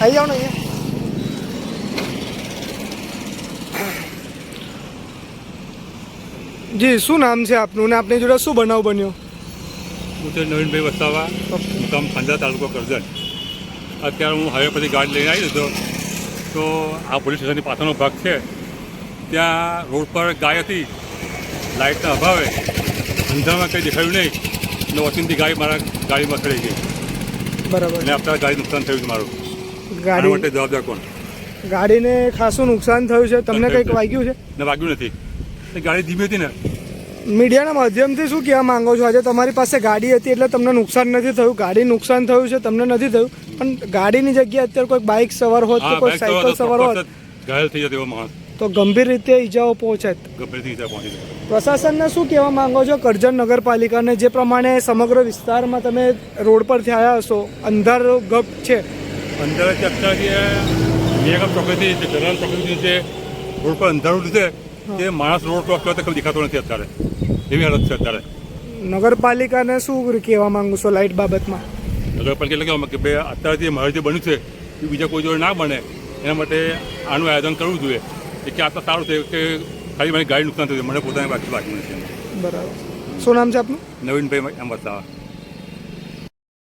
આવી જાઓ ને અહીંયા. જી શું નામ છે આપનું ને આપની જોડે શું બનાવ બન્યો? હું છે નવીનભાઈ વસાવા મુકામ ખાંજા તાલુકો કરજણ. અત્યારે હું હાઈવે પરથી ગાડી લઈને આવી હતો તો આ પોલીસ સ્ટેશનની પાછળનો ભાગ છે. ત્યાં રોડ પર ગાય હતી. લાઇટના અભાવે અંધારમાં કંઈ દેખાયું નહીં. અને વચનથી ગાય મારા ગાડીમાં ચડી ગઈ. બરાબર. અને આપણા ગાડી નુકસાન થયું છે મારું. ગાડી માટે જવાબદાર કોણ ગાડીને ખાસું નુકસાન થયું છે. તમને કંઈક વાગ્યું છે? ને વાગ્યું નથી. ગાડી ધીમી હતી ને. મીડિયાના માધ્યમથી શું કહેવા માંગો છો? આજે તમારી પાસે ગાડી હતી એટલે તમને નુકસાન નથી થયું. ગાડી નુકસાન થયું છે તમને નથી થયું. પણ ગાડીની જગ્યાએ અત્યારે કોઈ બાઇક સવાર હોત કે કોઈ સાયકલ સવાર હોત ઘાયલ થઈ જતો માણસ. તો ગંભીર રીતે ઈજાઓ પહોંચત. પ્રશાસનને શું કહેવા માંગો છો? કરજણ નગરપાલિકાને જે પ્રમાણે સમગ્ર વિસ્તારમાં તમે રોડ પરથી આવ્યા હશો અંધાર ગપ છે. અંદર જે અત્યારે નિયમ ચોકડીથી જે જનરલ ચોકડીથી જે રોડ પર અંધારું છે તે માણસ રોડ તો અત્યારે કોઈ દેખાતો નથી અત્યારે. એવી હાલત છે અત્યારે. નગરપાલિકાને શું કહેવા માંગુ છો લાઇટ બાબતમાં? નગરપાલિકા એટલે કહેવામાં કે ભાઈ અત્યારે જે મારે જે બન્યું છે એ બીજા કોઈ જોડે ના બને. એના માટે આનું આયોજન કરવું જોઈએ. કે આ તો સારું છે કે ખાલી મારી ગાડી નુકસાન થયું છે. મને પોતાની બાકી બાકી નથી. બરાબર. શું નામ છે આપનું? નવીનભાઈ બતાવવા